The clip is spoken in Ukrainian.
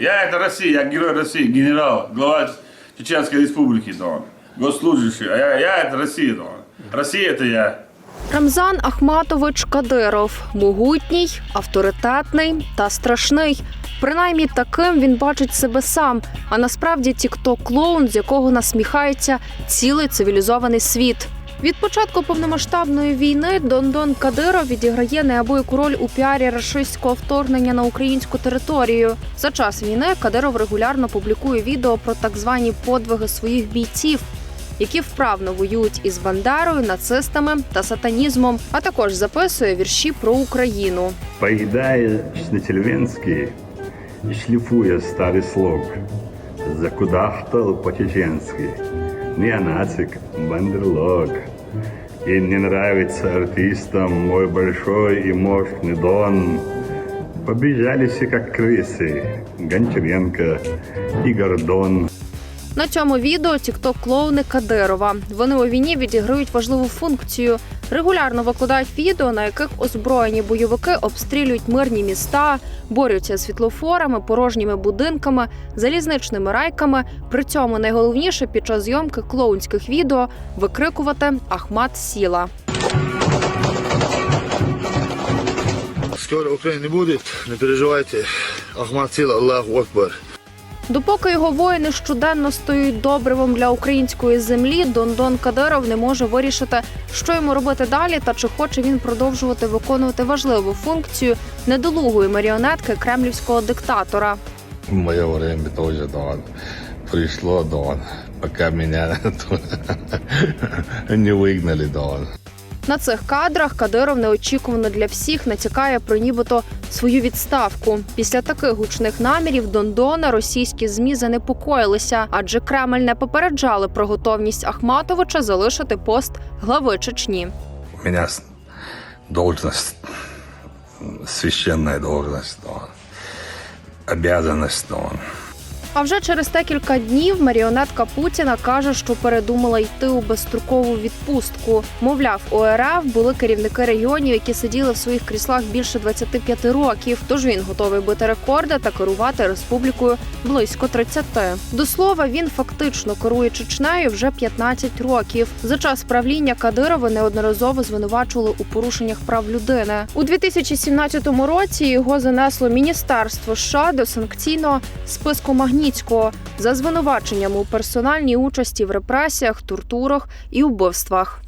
Я это Россия, я герой России, генерал, глава Чеченской Республики, Дон. Госслужащий. А я, я это Россия, Дон. Россия это я. Рамзан Ахматович Кадиров могутній, авторитетний та страшний. Принаймні таким він бачить себе сам. А насправді тікток клоун, з якого насміхається цілий цивілізований світ. Від початку повномасштабної війни Дондон Кадиров відіграє неабияку роль у піарі рашистського вторгнення на українську територію. За час війни Кадиров регулярно публікує відео про так звані подвиги своїх бійців, які вправно воюють із Бандерою, нацистами та сатанізмом, а також записує вірші про Україну. Поедая Снетельвенский и шлифуя старый слог, закудахтал по-чеченски. Неонацик, бандерлог И не нравится артистам мой большой и мощный дон. Побежали все как крысы, Гончаренко и Гордон. На цьому відео тікток клоуни Кадирова. Вони у війні відіграють важливу функцію. Регулярно викладають відео, на яких озброєні бойовики обстрілюють мирні міста, борються з світлофорами, порожніми будинками, залізничними райками. При цьому найголовніше під час зйомки клоунських відео викрикувати Ахмат сіла. Скоро України не буде, не переживайте. Ахмад Сіла, Аллаху Акбар. Допоки його воїни щоденно стають добривом для української землі, Дондон Кадиров не може вирішити, що йому робити далі, та чи хоче він продовжувати виконувати важливу функцію недолугої маріонетки кремлівського диктатора. Мое время тоже, Дон. Пришло, Дон. Пока меня не выгнали, Дон. На цих кадрах Кадиров неочікувано для всіх натякає про нібито свою відставку. Після таких гучних намірів Дондона російські змі занепокоїлися, адже Кремль не попереджали про готовність Ахматовича залишити пост глави Чечні. У меня с- должность, священная должность. Обязанность. А вже через декілька днів маріонетка Путіна каже, що передумала йти у безстрокову відпустку. Мовляв, у РФ були керівники регіонів, які сиділи в своїх кріслах більше 25 років. Тож він готовий бити рекорди та керувати республікою близько 30. До слова, він фактично керує Чечнею вже 15 років. За час правління Кадирова неодноразово звинувачували у порушеннях прав людини. У 2017 році його занесло міністерство США до санкційного списку Магнітського за звинуваченням у персональній участі в репресіях, тортурах і вбивствах.